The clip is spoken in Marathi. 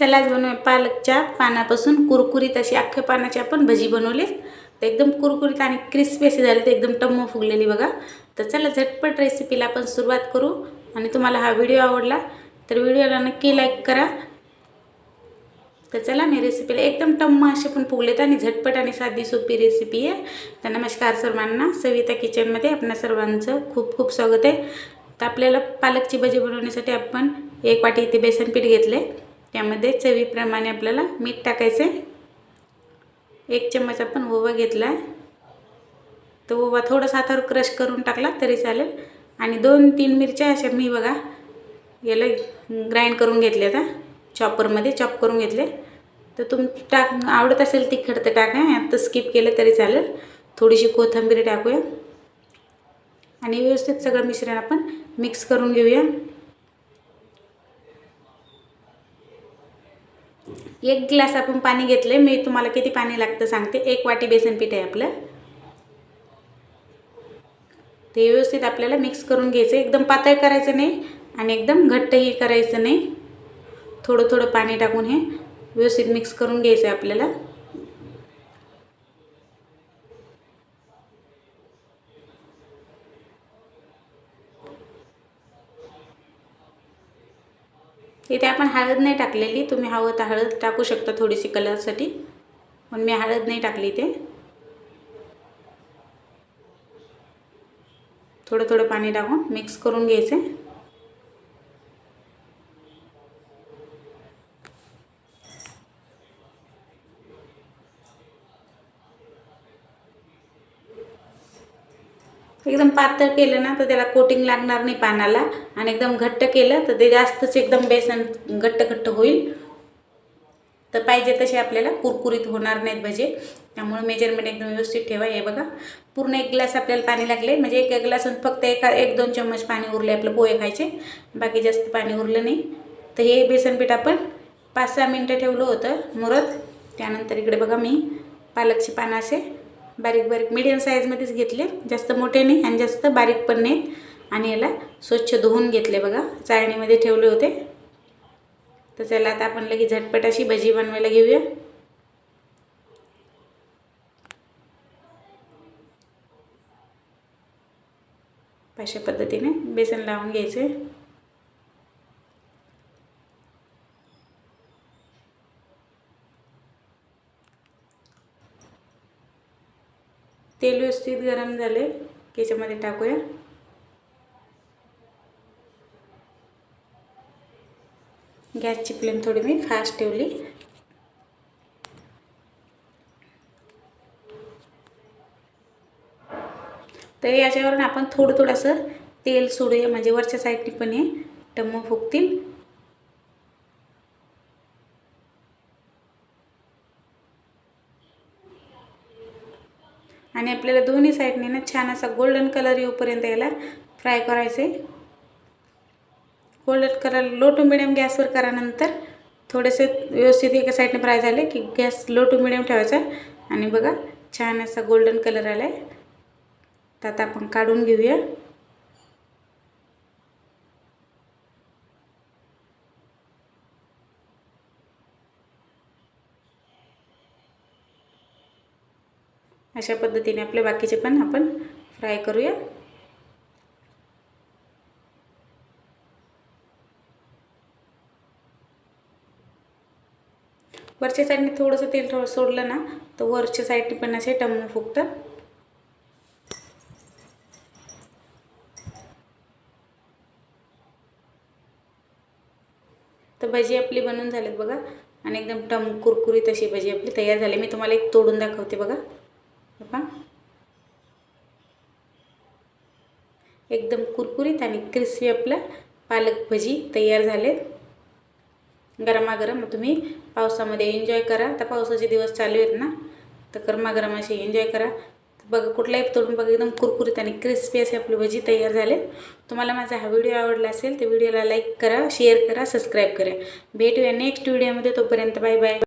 चला आज बनवूया पालकच्या पानापासून कुरकुरीत अशी अख्ख्या पानाची आपण भजी बनवली. तर एकदम कुरकुरीत आणि क्रिस्पी अशी झाली तर एकदम टम्म फुगलेली बघा. तर चला झटपट रेसिपीला आपण सुरुवात करू. आणि तुम्हाला हा व्हिडिओ आवडला तर व्हिडिओला नक्की लाईक करा. तर चला मी रेसिपीला एकदम टम्म असे पण फुगलेत आणि झटपट आणि साधी सोपी रेसिपी आहे. तर नमस्कार सर्वांना. सविता किचनमध्ये आपणा सर्वांचं खूप खूप स्वागत आहे. तर आपल्याला पालकची भजी बनवण्यासाठी आपण एक वाटी इथे बेसन पीठ घेतले त्यामध्ये चवीप्रमाणे आपल्याला मीठ टाकायचं आहे एक चम्मच आपण ओवा घेतला आहे तो ओवा थोडासा हातावर क्रश करून टाकला तरी चालेल. आणि दोन तीन मिरच्या अशा मी बघा याला ग्राइंड करून घेतले आता. चॉपरमध्ये चॉप करून घेतले. तर तुम टाक आवडत असेल तिखट तर टाका आता स्किप केलं तरी चालेल. थोडीशी कोथंबीर टाकूया. आणि व्यवस्थित सगळं मिश्रण आपण मिक्स करून घेऊया. एक ग्लास आपण पाणी घेतलं आहे मी तुम्हाला किती पाणी लागतं सांगते. एक वाटी बेसन पीठ आहे आपलं. ते व्यवस्थित आपल्याला मिक्स करून घ्यायचं एकदम पातळ करायचं नाही आणि एकदम घट्टही करायचं नाही. थोडं थोडं पाणी टाकून हे व्यवस्थित मिक्स करून घ्यायचं आहे आपल्याला. इथे आपण हळद नाही टाकलेली. तुम्ही हवं तर हळद टाकू शकता थोडीशी कलरसाठी. पण मी हळद नाही टाकली इथे. थोडं थोडं पाणी टाकून मिक्स करून घ्यायचं. एकदम पातळ केलं ना तर त्याला कोटिंग लागणार नाही पानाला. आणि एकदम घट्ट केलं तर ते जास्तच एकदम बेसन घट्ट घट्ट होईल. तर पाहिजे तसे आपल्याला कुरकुरीत होणार नाहीत भजे. त्यामुळे मेजरमेंट एकदम व्यवस्थित ठेवा. हे बघा पूर्ण एक ग्लास आपल्याला पाणी लागले. म्हणजे एक ग्लासून फक्त एका एक दोन चम्मच पाणी उरले आपलं पोहे खायचे. बाकी जास्त पाणी उरलं नाही. तर हे बेसन पीठ आपण पाच सहा मिनटं ठेवलं होतं मुरत. त्यानंतर इकडे बघा मी पालकची पानं असे बारीक बारीक मिडियम साईजमध्येच घेतले. जास्त मोठे नाही आणि जास्त बारीक पण नाही. आणि याला स्वच्छ धुवून घेतले बघा. चाळणीमध्ये ठेवले होते. तर चला आता आपण लगेच झटपट अशी भजी बनवायला घेऊया. अशा पद्धतीने बेसन लावून घ्यायचे. तेल व्यवस्थित गरम झाले याच्यामध्ये टाकूया. गॅसची फ्लेम थोडी मी फास्ट ठेवली. तर याच्यावरून आपण थोडं थोडंसं तेल सोडूया म्हणजे वरच्या साईडनी पण हे टम्म फुगतील. आणि आपल्याला दोन्ही साईडने ना छान असा गोल्डन कलर येऊपर्यंत याला फ्राय करायचे golden colour low to medium गॅसवर करा नंतर थोडेसे व्यवस्थित एका साईडने फ्राय झाले की गॅस लो टू मिडियम ठेवायचा. आणि बघा छान असा गोल्डन कलर आला आहे तर आता आपण काढून घेऊया. अशा पद्धतीने आपले बाकीचे पण आपण फ्राय करूया. वरच्या साईडने थोडंसं तेल थोडं सोडलं ना तर वरच्या साईडने पण असे टमणं फुगतात. तर भजी आपली बनवून झालीत बघा. आणि एकदम टम कुरकुरीत अशी भजी आपली तयार झाली. मी तुम्हाला एक तोडून दाखवते बघा. बघा एकदम कुरकुरीत आणि क्रिस्पी आपलं पालक भजी तयार झाले गरमागरम तुम्ही पावसामध्ये एन्जॉय करा. तर पावसाचे दिवस चालू आहेत ना तर गरमागरम असे एन्जॉय करा. बघा कुठलाही तोडून बघा एकदम कुरकुरीत आणि क्रिस्पी असे आपली भजी तयार झाले तुम्हाला माझा हा व्हिडिओ आवडला असेल तर व्हिडिओला लाईक करा शेअर करा सबस्क्राईब करा. भेटूया नेक्स्ट व्हिडिओमध्ये तोपर्यंत बाय बाय